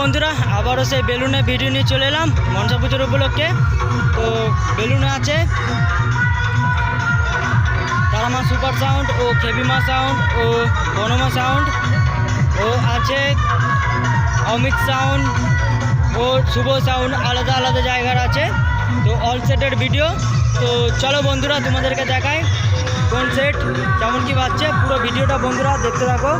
বন্ধুরা, আবারও সেই বেলুনে ভিডিও নিয়ে চলে এলাম, মনসা পুজোর উপলক্ষে। তো বেলুনে আছে তারামা সুপার সাউন্ড ও খেবিমা সাউন্ড ও বনমা সাউন্ড। ও আছে অমিত সাউন্ড ও শুভ সাউন্ড, আলাদা আলাদা জায়গার আছে। তো অল সেটের ভিডিও তো চলো বন্ধুরা, তোমাদেরকে দেখাই। কোন সেট কেমন কি বাজছে? পুরো ভিডিওটা বন্ধুরা দেখতে থাকো।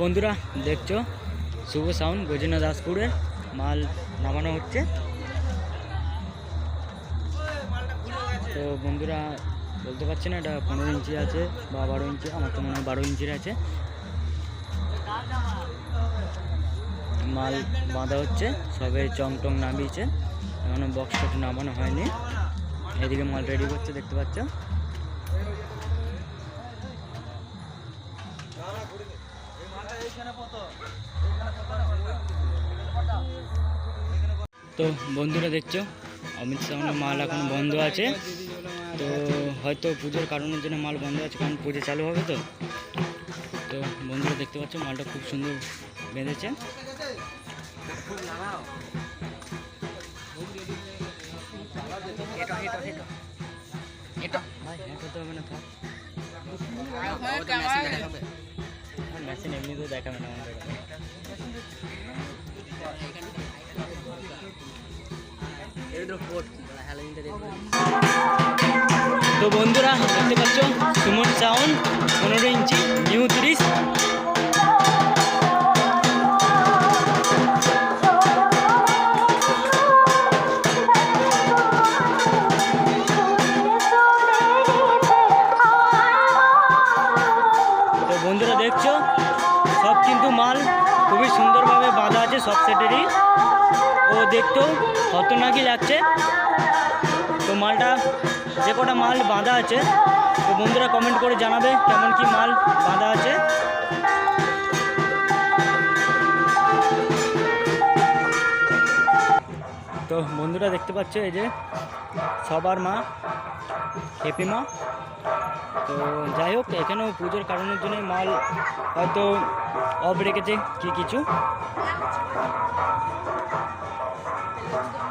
বন্ধুরা, দেখছ? শুভ সাউন্ড গজিনা দাসপুরের মাল নামানো হচ্ছে। তো বন্ধুরা, বলতে পারছি না, এটা পনেরো ইঞ্চি আছে বা বারো ইঞ্চি, আমার তো মনে হয় বারো ইঞ্চির আছে। মাল বাঁধা হচ্ছে, সবে চং টং নামিয়েছে। এখনও বক্সটা নামানো হয়নি। এদিকে মাল রেডি করছে, দেখতে পাচ্ছ? তো বন্ধুরা দেখছ অমিত শাহের মাল এখন বন্ধ আছে। তো হয়তো পুজোর কারণের জন্য মাল বন্ধ আছে কারণ পুজো চালু হবে তো। তো বন্ধুরা দেখতে পাচ্ছ মালটা খুব সুন্দর বেঁধেছে। ভাই, হ্যাঁ করতে হবে না আমাদের তো বন্ধুরা দেখতে পাচ্ছ? দেখতেও কত নাকি লাগছে। তো মালটা যে কটা মাল বাঁধা আছে, তো বন্ধুরা কমেন্ট করে জানাবে কেমন কি মাল বাঁধা আছে। তো বন্ধুরা দেখতে পাচ্ছ এই যে সবার মা, হেপি মা। তো যাই হোক, এখানেও পুজোর কারণের জন্য মাল হয়তো অফ রেখেছে কি কিছু। Thank you.